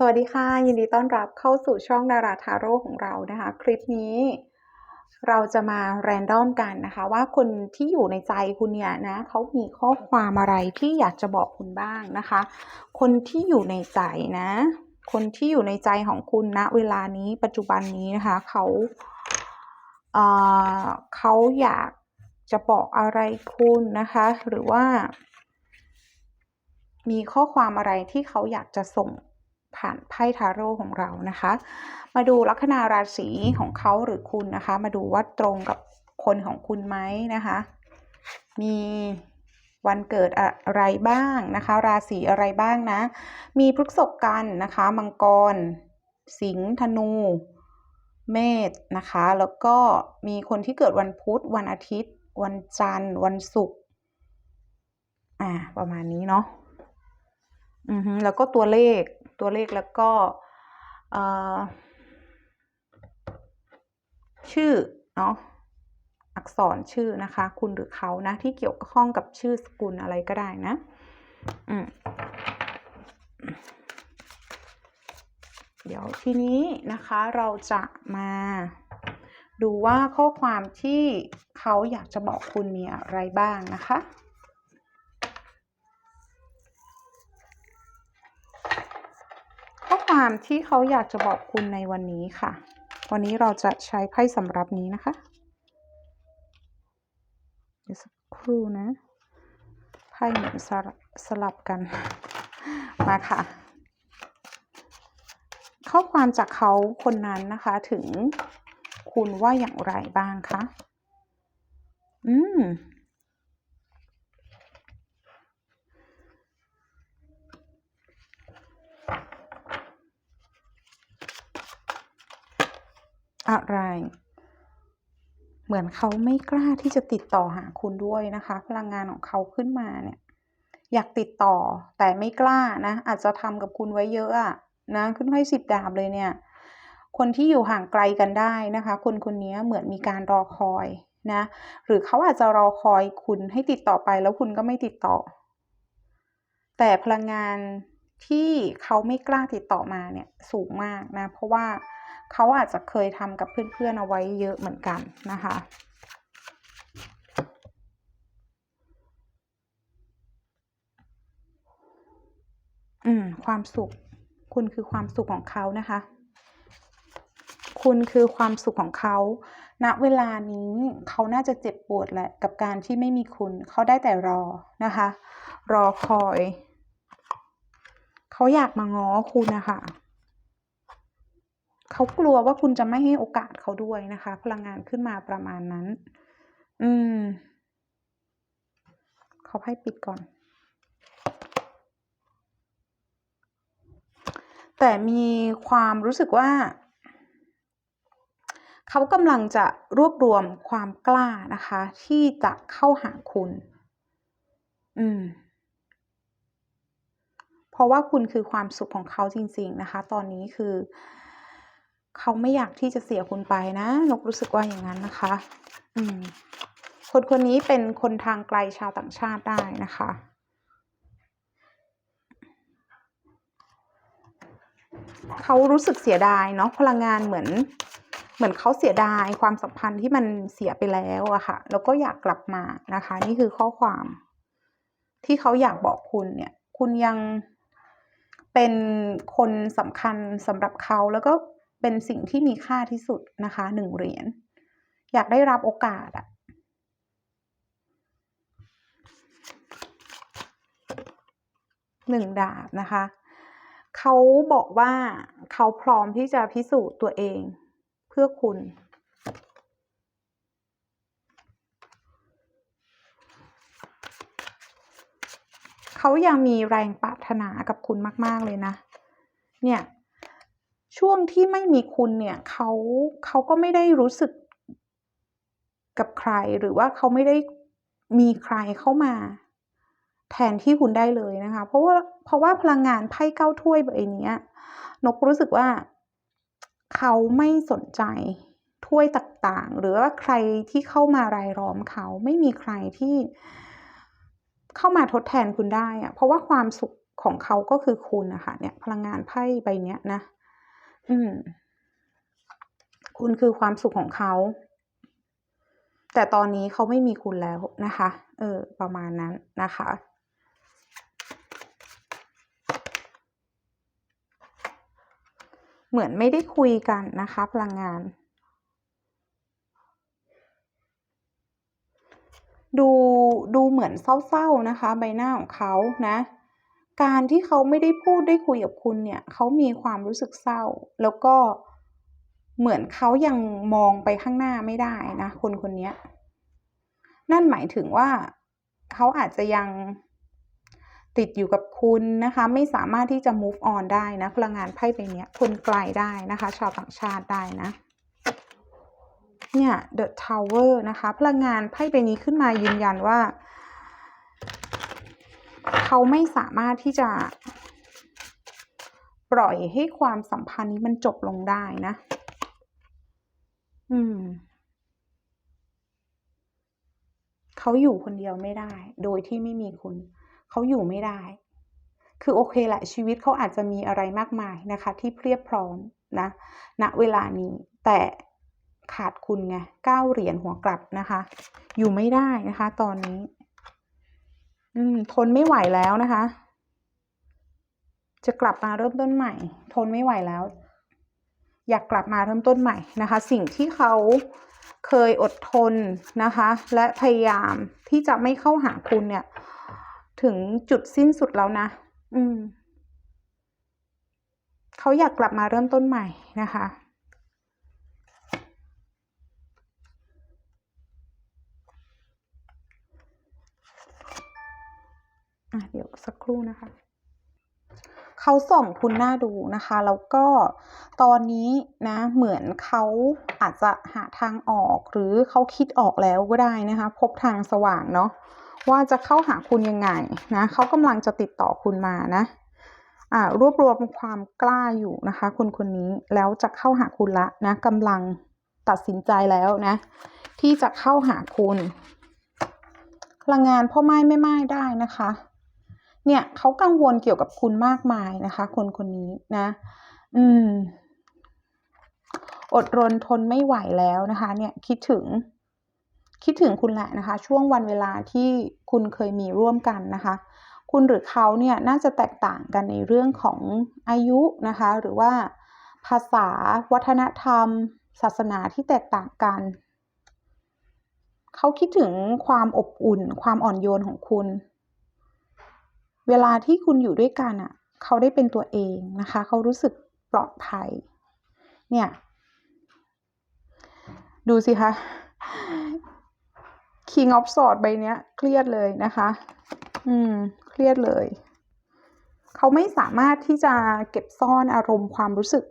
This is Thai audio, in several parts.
สวัสดีค่ะ ยินดีต้อนรับเข้าสู่ช่องดาราทาโร่ของเรานะคะ คลิปนี้ เราจะมาแรนดอมกันนะคะ ว่าคนที่อยู่ในใจคุณเนี่ยนะเขามีข้อความอะไรที่อยากจะบอกคุณบ้างนะคะ คนที่อยู่ในใจนะ คนที่อยู่ในใจของคุณณเวลานี้ปัจจุบันนี้นะคะเขาเอ่อเขาอยากจะบอกอะไรคุณนะคะ หรือว่า มีข้อความอะไรที่เขาอยากจะส่ง ผ่านไพ่ทาโร่ของเรานะคะ มาดูลัคนาราศีของเขาหรือคุณนะคะ มาดูว่าตรงกับคนของคุณไหมนะคะ มีวันเกิดอะไรบ้างนะคะ ราศีอะไรบ้างนะ มีพฤษภกันนะคะ มังกร สิงห์ธนู เมษนะคะ แล้วก็มีคนที่เกิดวันพุธ วันอาทิตย์ วันจันทร์ วันศุกร์อ่าประมาณนี้เนาะอือฮึแล้วก็ตัวเลข ตัวเลขแล้วก็ชื่อเนาะอักษรชื่อนะคะ คุณหรือเขานะ ที่เกี่ยวข้องกับชื่อสกุลอะไรก็ได้นะ อืมเดี๋ยวทีนี้นะคะเราจะมาดูว่าข้อความที่เขาอยากจะบอกคุณมีอะไรบ้างนะคะ ข้อความที่เขาอยากจะบอกคุณในวันนี้ค่ะ วันนี้เราจะใช้ไพ่สำรับนี้นะคะเดี๋ยวสักครู่นะ ไพ่เหมือนสลับสลับกัน มาค่ะ ข้อความจากเขาคนนั้นนะคะถึงคุณว่าอย่างไรบ้างคะ อืม อะไร เหมือนเขาไม่กล้าที่จะติดต่อหาคุณด้วยนะคะ พลังงานของเขาขึ้นมาเนี่ย อยากติดต่อแต่ไม่กล้านะ อาจจะทำกับคุณไว้เยอะอะนะขึ้นไพ่สิบดาบเลยเนี่ย คนที่อยู่ห่างไกลกันได้นะคะ คนคนนี้เหมือนมีการรอคอยนะ หรือเขาอาจจะรอคอยคุณให้ติดต่อไปแล้วคุณก็ไม่ติดต่อ แต่พลังงานที่เขาไม่กล้าติดต่อมาเนี่ยสูงมากนะ เพราะว่า เขาอาจจะเคยทำกับเพื่อนๆเอาไว้เยอะเหมือนกันนะคะอืมความสุข คุณคือความสุขของเขานะคะ คุณคือความสุขของเขาณเวลานี้เขาน่าจะเจ็บปวดแหละกับการที่ไม่มีคุณเขาได้แต่รอนะคะ รอคอย เขาอยากมาง้อคุณนะคะ เขากลัวว่าคุณจะไม่ให้โอกาสเขาด้วยนะคะ พลังงานขึ้นมาประมาณนั้น อืมเขาให้ปิดก่อน แต่มีความรู้สึกว่า เขากำลังจะรวบรวมความกล้านะคะ ที่จะเข้าหาคุณ อืมเพราะว่าคุณคือความสุขของเขาจริง ๆ นะคะ ตอนนี้คือ เขาไม่อยากที่จะเสียคุณไปนะนกรู้สึกว่าอย่างนั้นนะคะ อืม คนคนนี้เป็นคนทางไกลชาวต่างชาติได้นะคะเขารู้สึกเสียดายเนาะพลังงานเหมือน เหมือนเขาเสียดายความสัมพันธ์ที่มันเสียไปแล้วอะค่ะ แล้วก็อยากกลับมานะคะ นี่คือข้อความ ที่เขาอยากบอกคุณเนี่ย คุณยังเป็นคนสำคัญสำหรับเขาแล้วก็ เป็นสิ่งที่มีค่าที่สุดนะคะหนึ่งเหรียญอยากได้รับโอกาสอะหนึ่งดาบนะคะเขาบอกว่าเขาพร้อมที่จะพิสูจน์ตัวเองเพื่อคุณ เขายังมีแรงปรารถนากับคุณมาก ๆ เลยนะ เนี่ย ช่วงที่ไม่มีคุณเนี่ยเขาเขาก็ไม่ได้รู้สึกกับใครหรือว่าเขาไม่ได้มีใครเข้ามา แทนที่คุณได้เลยนะคะ เพราะว่าเพราะว่าพลังงานไพ่เก้าถ้วยใบนี้นกรู้สึกว่าเขาไม่สนใจถ้วยต่างๆ หรือว่าใครที่เข้ามารายล้อมเขาไม่มีใครที่เข้ามาทดแทนคุณได้อะเพราะว่าความสุขของเขาก็คือคุณนะคะเนี่ยพลังงานไพ่ใบเนี้ยนะ อืม คุณคือความสุขของเขา แต่ตอนนี้เขาไม่มีคุณแล้วนะคะ เออ ประมาณนั้นนะคะเหมือนไม่ได้คุยกันนะคะ พลังงาน ดูดูเหมือนเศร้าๆนะคะ ใบหน้าของเขานะ การที่เขาไม่ได้พูดได้คุยกับคุณเนี่ยเขามีความรู้สึกเศร้า แล้วก็เหมือนเขายังมองไปข้างหน้าไม่ได้นะคนคนนี้นั่นหมายถึงว่าเขาอาจจะยังติดอยู่กับคุณนะคะ ไม่สามารถที่จะ move on ได้นะพลังงานไพ่ใบนี้คนไกลได้นะคะ ชาวต่างชาติได้นะเนี่ย The Tower นะคะ พลังงานไพ่ใบนี้ขึ้นมายืนยันว่า เขาไม่สามารถที่จะปล่อยให้ความสัมพันธ์นี้มันจบลงได้นะ อืม เขาอยู่คนเดียวไม่ได้ โดยที่ไม่มีคุณ เขาอยู่ไม่ได้ คือโอเคแหละชีวิตเขาอาจจะมีอะไรมากมายนะคะ ที่เพียบพร้อมนะณเวลานี้ แต่ขาดคุณไงเก้าเหรียญหัวกลับนะคะ อยู่ไม่ได้นะคะ ตอนนี้ อืมทนไม่ไหวแล้วนะคะ จะกลับมาเริ่มต้นใหม่ ทนไม่ไหวแล้ว อยากกลับมาเริ่มต้นใหม่นะคะ สิ่งที่เขาเคยอดทนนะคะ และพยายามที่จะไม่เข้าหาคุณเนี่ย ถึงจุดสิ้นสุดแล้วนะ อืมเขาอยากกลับมาเริ่มต้นใหม่นะคะ อะเดี๋ยวสักครู่นะคะเขาส่องคุณหน้าดูนะคะ แล้วก็ตอนนี้นะ เหมือนเขาอาจจะหาทางออกหรือเขาคิดออกแล้วก็ได้นะคะ พบทางสว่างเนาะว่าจะเข้าหาคุณยังไงนะเขากำลังจะติดต่อคุณมานะอ่ารวบรวมความกล้าอยู่นะคะคนคนนี้แล้วจะเข้าหาคุณละนะกำลังตัดสินใจแล้วนะ ที่จะเข้าหาคุณพลังงานพ่อไม้ไม่ไม้ได้นะคะ เนี่ยเขากังวลเกี่ยวกับคุณมากมายนะคะ คนคนนี้นะ อืม อดรนทนไม่ไหวแล้วนะคะ เนี่ยคิดถึง คิดถึงคุณแหละนะคะ ช่วงวันเวลาที่คุณเคยมีร่วมกันนะคะ คุณหรือเขาเนี่ยน่าจะแตกต่างกันในเรื่องของอายุนะคะ หรือว่าภาษาวัฒนธรรม ศาสนาที่แตกต่างกัน เขาคิดถึงความอบอุ่น ความอ่อนโยนของคุณ เวลาที่คุณอยู่ด้วยกันอะเขาได้เป็นตัวเองนะคะ เขารู้สึกปลอดภัย เนี่ย ดูสิคะ King of s w o r d ใบเนี้ย เครียดเลยนะคะ อืม เครียดเลย เขาไม่สามารถที่จะเก็บซ่อนอารมณ์ความรู้สึก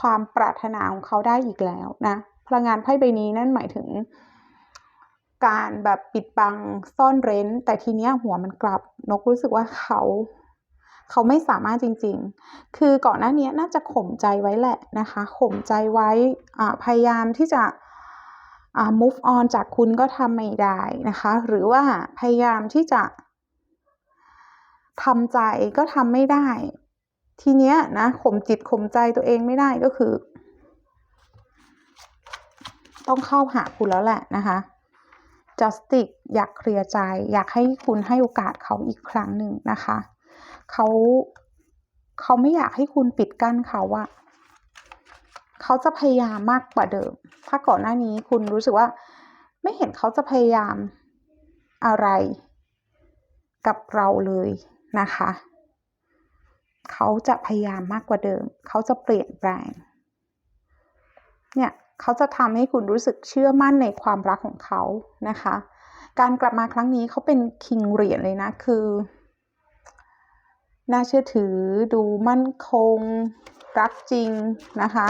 ความปรารถนาของเขาได้อีกแล้วนะ พลังงานไพ่ใบนี้นั่นหมายถึง การแบบปิดบังซ่อนเร้น แต่ทีเนี้ยหัวมันกลับนกรู้สึกว่าเขาเขาไม่สามารถจริงๆ คือก่อนหน้านี้น่าจะข่มใจไว้แหละนะคะข่มใจไว้พยายามที่จะ move on จากคุณก็ทำไม่ได้นะคะ หรือว่าพยายามที่จะทำใจก็ทำไม่ได้ ทีเนี้ยนะข่มจิตข่มใจตัวเองไม่ได้ก็คือ ต้องเข้าหาคุณแล้วแหละนะคะ justice อยากเคลียร์ใจ อยากให้คุณให้โอกาสเขาอีกครั้งหนึ่งนะคะเขาเขาไม่อยากให้คุณปิดกั้นเขาอะเขาจะพยายามมากกว่าเดิม ถ้าก่อนหน้านี้คุณรู้สึกว่า ไม่เห็นเขาจะพยายามอะไร กับเราเลยนะคะ เขาจะพยายามมากกว่าเดิม เขาจะเปลี่ยนแปลง เนี่ย เขาจะทำให้คุณรู้สึกเชื่อมั่นในความรักของเขานะคะ การกลับมาครั้งนี้เขาเป็นคิงเหรียญเลยนะ คือ น่าเชื่อถือดูมั่นคง รักจริงนะคะ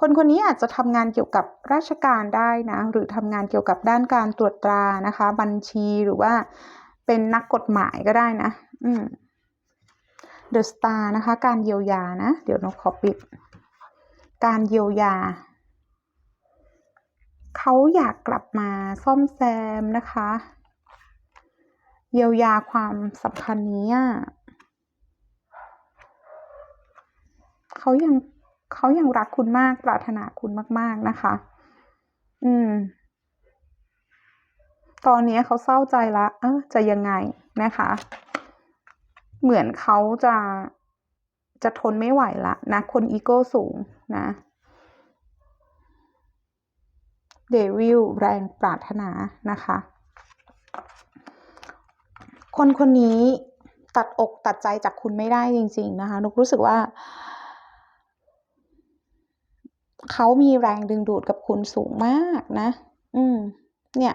คนคนนี้อาจจะทำงานเกี่ยวกับราชการได้นะ หรือทำงานเกี่ยวกับด้านการตรวจตรานะคะ บัญชีหรือว่าเป็นนักกฎหมายก็ได้นะ อืม The Star นะคะ การเยียวยานะ เดี๋ยวนกขอปิด การเยียวยา เขาอยากกลับมาซ่อมแซมนะคะ เยียวยาความสัมพันธ์นี้เขายังเขายังรักคุณมากปรารถนาคุณมาก ๆนะคะ อืม ตอนนี้เขาเศร้าใจละ เออจะยังไงนะคะ เหมือนเขาจะจะทนไม่ไหวละนะ คนอีโก้สูงนะ เดวิลแรงปรารถนานะคะ คนคนนี้ตัดอกตัดใจจากคุณไม่ได้จริง ๆ นะคะนุกรู้สึกว่า เขามีแรงดึงดูดกับคุณสูงมากนะ อืม เนี่ย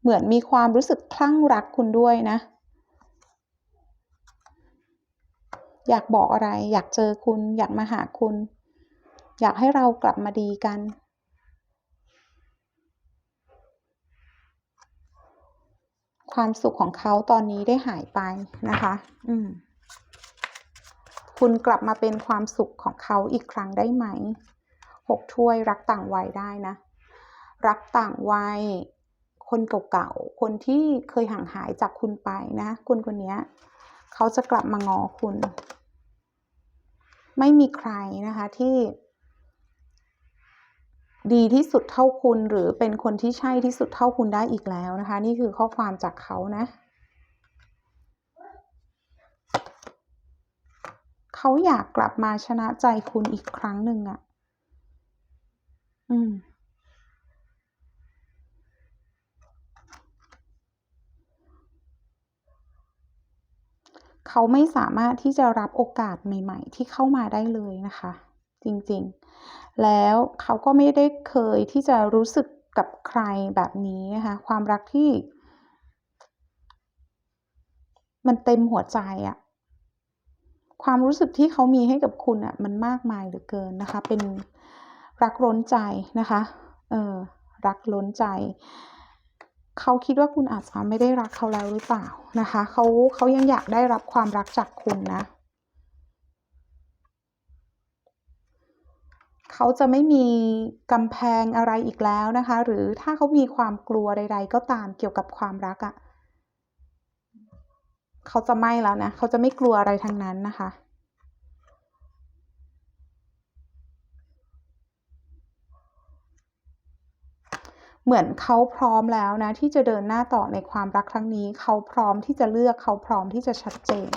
เหมือนมีความรู้สึกคลั่งรักคุณด้วยนะ อยากบอกอะไร อยากเจอคุณ อยากมาหาคุณ อยากให้เรากลับมาดีกัน ความสุขของเขาตอนนี้ได้หายไปนะคะ อืม คุณกลับมาเป็นความสุขของเขาอีกครั้งได้ไหมหกถ้วยรักต่างวัยได้นะ รักต่างวัย คนเก่าๆ คนที่เคยห่างหายจากคุณไปนะคุณคนนี้เขาจะกลับมางอคุณ ไม่มีใครนะคะที่ ดีที่สุดเท่าคุณหรือเป็นคนที่ใช่ที่สุดเท่าคุณได้อีกแล้วนะคะ นี่คือข้อความจากเขานะ เขาอยากกลับมาชนะใจคุณอีกครั้งหนึ่งอะ่ะ อืมเขาไม่สามารถที่จะรับโอกาสใหม่ ๆ ที่เข้ามาได้เลยนะคะ จริง ๆ แล้วเขาก็ไม่ได้เคยที่จะรู้สึกกับใครแบบนี้นะคะความรักที่ มันเต็มหัวใจอะความรู้สึกที่เขามีให้กับคุณอะมันมากมายเหลือเกินนะคะ เป็นรักล้นใจนะคะเออรักล้นใจ เขาคิดว่าคุณอาจจะไม่ได้รักเขาแล้วหรือเปล่านะคะ เขาเขายังอยากได้รับความรักจากคุณนะ เขาจะไม่มีกำแพงอะไรอีกแล้วนะคะ หรือถ้าเขามีความกลัวใด ๆ ก็ตามเกี่ยวกับความรักอะ่ะเขาจะไม่แล้วนะเขาจะไม่กลัวอะไรทั้งนั้นนะคะเหมือนเขาพร้อมแล้วนะที่จะเดินหน้าต่อในความรักครั้งนี้ เขาพร้อมที่จะเลือกเขาพร้อมที่จะชัดเจน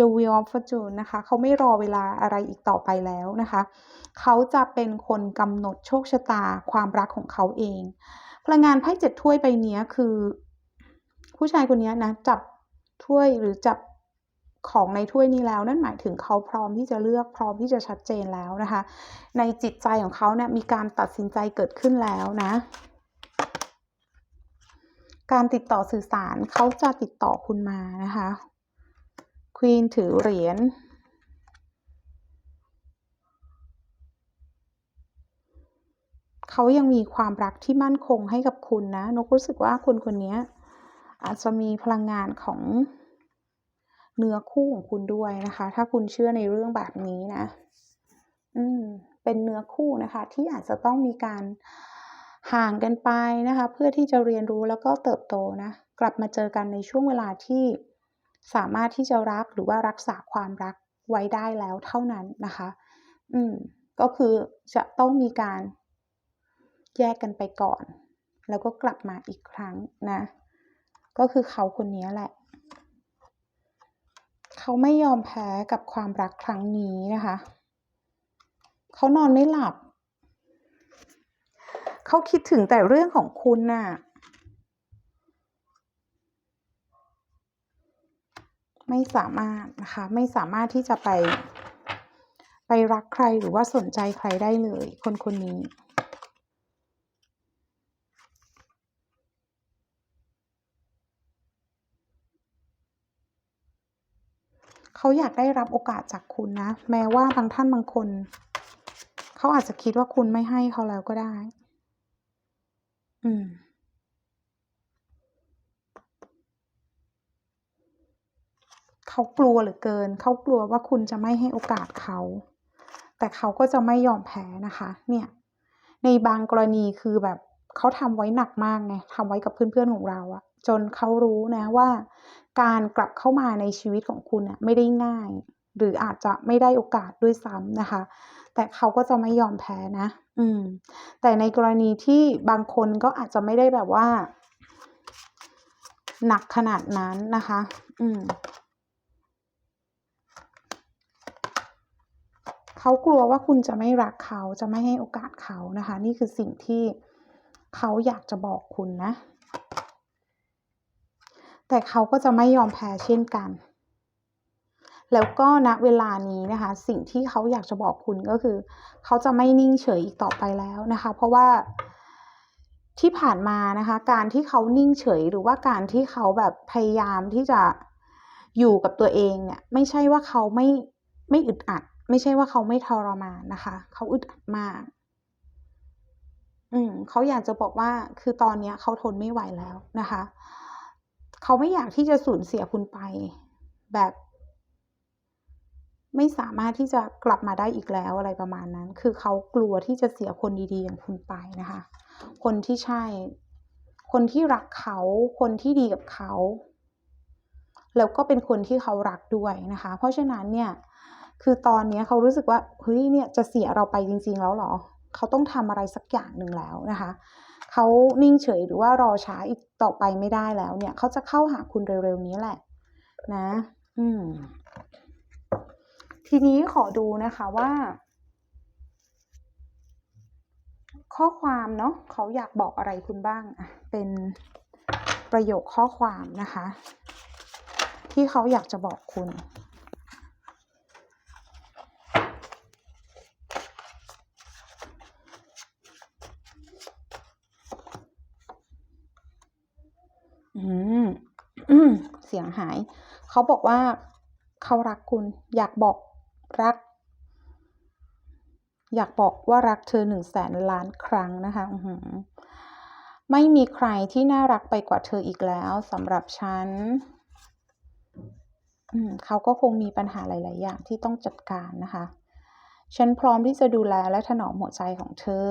The Wheel of Fortune นะคะเขาไม่รอเวลาอะไรอีกต่อไปแล้วนะคะ เขาจะเป็นคนกำหนดโชคชะตาความรักของเขาเอง พลังงานไพ่เจ็ดถ้วยใบนี้คือ ผู้ชายคนนี้นะจับถ้วยหรือจับของในถ้วยนี้แล้วนั่นหมายถึงเขาพร้อมที่จะเลือกพร้อมที่จะชัดเจนแล้วนะคะ ในจิตใจของเขาเนี่ยมีการตัดสินใจเกิดขึ้นแล้วนะ การติดต่อสื่อสารเขาจะติดต่อคุณมานะคะ ควีนถือเหรียญเขายังมีความรักที่มั่นคงให้กับคุณนะนกรู้สึกว่าคนคนนี้อาจจะมีพลังงานของเนื้อคู่ของคุณด้วยนะคะ ถ้าคุณเชื่อในเรื่องแบบนี้นะ อืม เป็นเนื้อคู่นะคะ ที่อาจจะต้องมีการห่างกันไปนะคะ เพื่อที่จะเรียนรู้แล้วก็เติบโตนะ กลับมาเจอกันในช่วงเวลาที่ สามารถที่จะรักหรือว่ารักษาความรักไว้ได้แล้วเท่านั้นนะคะ อืม ก็คือจะต้องมีการแยกกันไปก่อน แล้วก็กลับมาอีกครั้งนะ ก็คือเขาคนนี้แหละ เขาไม่ยอมแพ้กับความรักครั้งนี้นะคะ เขานอนไม่หลับ เขาคิดถึงแต่เรื่องของคุณน่ะ ไม่สามารถนะคะ ไม่สามารถที่จะไป ไปรักใครหรือว่าสนใจใครได้เลย คนคนนี้เขาอยากได้รับโอกาสจากคุณนะ แม้ว่าบางท่านบางคน เขาอาจจะคิดว่าคุณไม่ให้เขาแล้วก็ได้ อืม เขากลัวเหลือเกิน เขากลัวว่าคุณจะไม่ให้โอกาสเขา แต่เขาก็จะไม่ยอมแพ้นะคะ เนี่ย ในบางกรณีคือแบบเขาทำไว้หนักมากไงทำไว้กับเพื่อนๆของเราอะจนเขารู้นะว่า การกลับเข้ามาในชีวิตของคุณน่ะไม่ได้ง่าย หรืออาจจะไม่ได้โอกาสด้วยซ้ำนะคะ แต่เขาก็จะไม่ยอมแพ้นะ อืม แต่ในกรณีที่บางคนก็อาจจะไม่ได้แบบว่า หนักขนาดนั้นนะคะ อืม เขากลัวว่าคุณจะไม่รักเขาจะไม่ให้โอกาสเขานะคะ นี่คือสิ่งที่เขาอยากจะบอกคุณนะ แต่เขาก็จะไม่ยอมแพ้เช่นกัน แล้วก็ณเวลานี้นะคะ สิ่งที่เขาอยากจะบอกคุณก็คือ เขาจะไม่นิ่งเฉยอีกต่อไปแล้วนะคะ เพราะว่าที่ผ่านมานะคะ การที่เขานิ่งเฉยหรือว่าการที่เขาแบบพยายามที่จะอยู่กับตัวเองเนี่ย ไม่ใช่ว่าเขาไม่ไม่อึดอัด ไม่ใช่ว่าเขาไม่ทรมานนะคะ เขาอึดอัดมาก อืมเขาอยากจะบอกว่าคือตอนเนี้ยเขาทนไม่ไหวแล้วนะคะ เขาไม่อยากที่จะสูญเสียคุณไป แบบ ไม่สามารถที่จะกลับมาได้อีกแล้วอะไรประมาณนั้น คือเขากลัวที่จะเสียคนดีๆอย่างคุณไปนะคะ คนที่ใช่ คนที่รักเขา คนที่ดีกับเขา แล้วก็เป็นคนที่เขารักด้วยนะคะ เพราะฉะนั้นเนี่ย คือตอนนี้เขารู้สึกว่าเฮ้ยเนี่ยจะเสียเราไปจริง ๆ แล้วหรอ เขาต้องทำอะไรสักอย่างหนึ่งแล้วนะคะเขานิ่งเฉยหรือว่ารอช้าอีกต่อไปไม่ได้แล้วเนี่ย เขาจะเข้าหาคุณเร็วๆนี้แหละ นะ อืม ทีนี้ขอดูนะคะว่า ข้อความเนาะเขาอยากบอกอะไรคุณบ้างอะเป็นประโยคข้อความนะคะ ที่เขาอยากจะบอกคุณ อืมเสียงหาย เขาบอกว่าเขารักคุณ อยากบอกรัก อยากบอกว่ารักเธอหนึ่งแสนล้านครั้งนะคะอืไม่มีใครที่น่ารักไปกว่าเธออีกแล้วสำหรับฉันเขาก็คงมีปัญหาหลาย ๆ อย่างที่ต้องจัดการนะคะ ฉันพร้อมที่จะดูแลและถนอมหัวใจของเธอ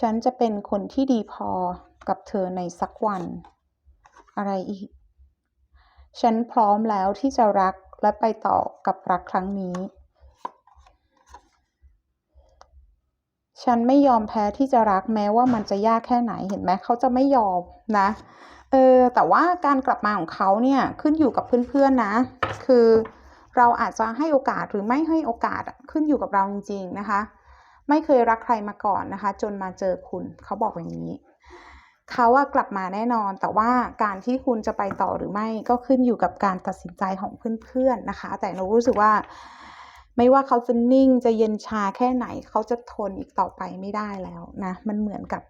ฉันจะเป็นคนที่ดีพอ กับเธอในสักวัน อะไรอีก ฉันพร้อมแล้วที่จะรักและไปต่อกับรักครั้งนี้ ฉันไม่ยอมแพ้ที่จะรักแม้ว่ามันจะยากแค่ไหนเห็นไหมเขาจะไม่ยอมนะเออแต่ว่าการกลับมาของเขาเนี่ยขึ้นอยู่กับเพื่อนๆนะ คือเราอาจจะให้โอกาสหรือไม่ให้โอกาสขึ้นอยู่กับเราจริงๆนะคะ ไม่เคยรักใครมาก่อนนะคะ จนมาเจอคุณเขาบอกอย่างนี้ เขาว่ากลับมาแน่นอน แต่ว่าการที่คุณจะไปต่อหรือไม่ก็ขึ้นอยู่กับการตัดสินใจของเพื่อนๆนะคะ แต่เรารู้สึกว่า ไม่ว่าเขาจะนิ่งจะเย็นชาแค่ไหน เขาจะทนอีกต่อไปไม่ได้แล้วนะ มันเหมือนกับ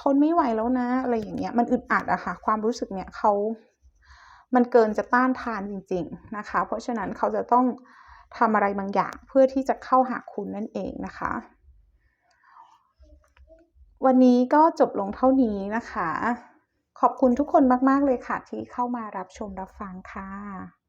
ทนไม่ไหวแล้วนะ อะไรอย่างเงี้ย มันอึดอัดอะค่ะ ความรู้สึกเนี่ยเขา มันเกินจะต้านทานจริง ๆนะคะ เพราะฉะนั้นเขาจะต้องทำอะไรบางอย่างเพื่อที่จะเข้าหาคุณนั่นเองนะคะ วันนี้ก็จบลงเท่านี้นะคะ ขอบคุณทุกคนมาก ๆ เลยค่ะที่เข้ามารับชมรับฟังค่ะ